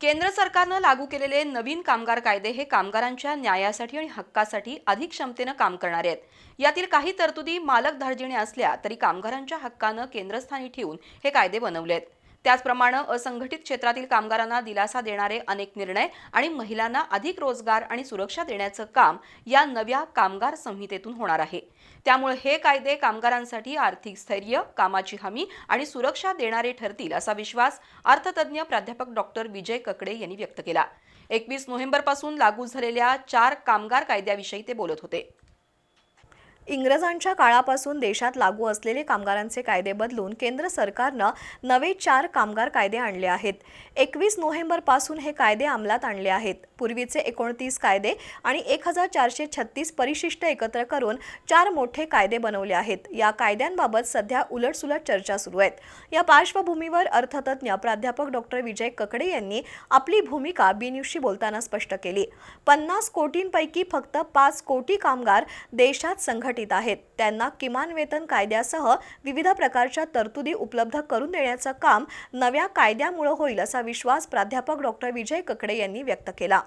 केंद्र सरकारनं लागू केलेले नवीन कामगार कायदे हे कामगारांच्या न्यायासाठी आणि हक्कासाठी अधिक क्षमतेनं काम करणारे आहेत. यातील काही तरतुदी मालक धार्जिणे असल्या तरी कामगारांच्या हक्कानं केंद्रस्थानी ठेवून हे कायदे बनवले आहेत. त्याचप्रमाणे असंघटित क्षेत्रातील कामगारांना दिलासा देणारे अनेक निर्णय आणि महिलांना अधिक रोजगार आणि सुरक्षा देण्याचं काम या नव्या कामगार संहितेतून होणार आहे. त्यामुळे हे कायदे कामगारांसाठी आर्थिक स्थैर्य कामाची हमी आणि सुरक्षा देणारे ठरतील असा विश्वास अर्थतज्ज्ञ प्राध्यापक डॉक्टर विजय ककडे यांनी व्यक्त केला. एकवीस नोव्हेंबरपासून लागू झालेल्या चार कामगार कायद्याविषयी ते बोलत होते. इंग्रजांच्या काळापासून देशात लागू असलेले कामगारांचे कायदे बदलून केंद्र सरकारनं नवे चार कामगार कायदे आणले आहेत. एकवीस नोव्हेंबरपासून हे कायदे अंमलात आणले आहेत. पूर्वीचे एकोणतीस कायदे आणि एक हजार चारशे छत्तीस परिशिष्ट एकत्र करून चार मोठे कायदे बनवले आहेत. या कायद्यांबाबत सध्या उलटसुलट चर्चा सुरू आहेत. या पार्श्वभूमीवर अर्थतज्ज्ञ प्राध्यापक डॉक्टर विजय ककडे यांनी आपली भूमिका बी न्यूजशी बोलताना स्पष्ट केली. पन्नास कोटींपैकी फक्त पाच कोटी कामगार देशात संघटित आहेत. त्यांना किमान वेतन कायद्यासह विविध प्रकारच्या तरतुदी उपलब्ध करून देण्याचं काम नव्या कायद्यामुळे होईल असा विश्वास प्राध्यापक डॉक्टर विजय ककडे यांनी व्यक्त केला.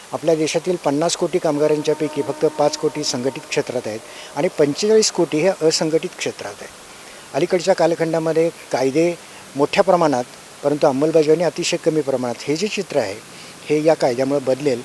आपल्या देशातील पन्नास कोटी कामगारांच्यापैकी फक्त पाच कोटी संघटित क्षेत्रात आहेत आणि पंचेचाळीस कोटी हे असंघटित क्षेत्रात आहेत. अलीकडच्या कालखंडामध्ये कायदे मोठ्या प्रमाणात परंतु अंमलबजावणी अतिशय कमी प्रमाणात हे जे चित्र आहे हे या कायद्यामुळे बदलेल.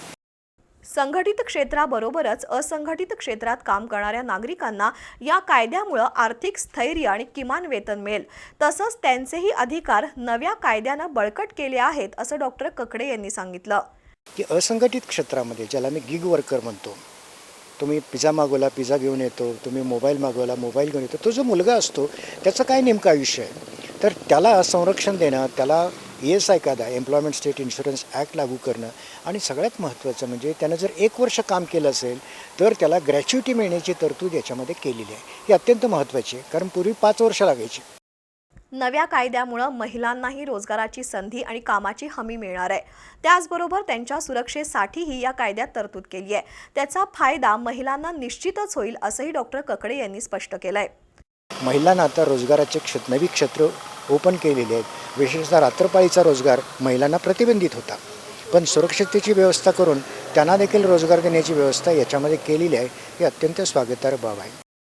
संघटित क्षेत्राबरोबरच असंघटित क्षेत्रात काम करणाऱ्या नागरिकांना या कायद्यामुळं आर्थिक स्थैर्य आणि किमान वेतन मिळेल. तसंच त्यांचेही अधिकार नव्या कायद्यानं बळकट केले आहेत असं डॉक्टर ककडे यांनी सांगितलं. की असंघटित क्षेत्रामध्ये ज्याला मी गिग वर्कर म्हणतो तुम्ही पिझ्झा मागवला पिझ्झा घेऊन येतो तुम्ही मोबाईल मागवला मोबाईल घेऊन येतो तो जो मुलगा असतो त्याचं काय नेमकं आयुष्य आहे? तर त्याला संरक्षण देणं त्याला एस आय कायदा एम्प्लॉयमेंट स्टेट इन्शुरन्स ॲक्ट लागू करणं. आणि सगळ्यात महत्त्वाचं म्हणजे त्यानं जर एक वर्ष काम केलं असेल तर त्याला ग्रॅच्युटी मिळण्याची तरतूद याच्यामध्ये केलेली आहे. ही अत्यंत महत्त्वाची आहे कारण पूर्वी पाच वर्ष लागायची. नव्या कायद्यामुळं महिलांनाही रोजगाराची संधी आणि कामाची हमी मिळणार आहे. त्याचबरोबर त्यांच्या सुरक्षेसाठीही या कायद्यात तरतूद केली आहे. त्याचा फायदा महिलांना निश्चितच होईल असंही डॉक्टर ककडे यांनी स्पष्ट केलंय. महिलांना आता रोजगाराचे क्षेत्र नवी क्षेत्र ओपन केलेले आहेत. विशेषतः रात्रपाळीचा रोजगार महिलांना प्रतिबंधित होता. पण सुरक्षिततेची व्यवस्था करून त्यांना देखील रोजगार देण्याची व्यवस्था याच्यामध्ये केलेली आहे ही अत्यंत स्वागतार्ह बाब आहे.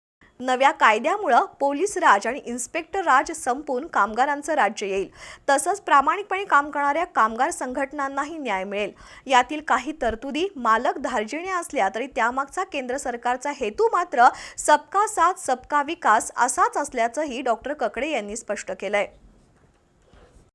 नव्या कायद्यामुळं पोलीस राज आणि इन्स्पेक्टर राज संपून कामगारांचं राज्य येईल. तसंच प्रामाणिकपणे काम करणाऱ्या कामगार संघटनांनाही न्याय मिळेल. यातील काही तरतुदी मालक धार्जिण्या असल्या तरी त्यामागचा केंद्र सरकारचा हेतू मात्र सबका साथ सबका विकास असाच असल्याचंही डॉक्टर ककडे यांनी स्पष्ट केलंय.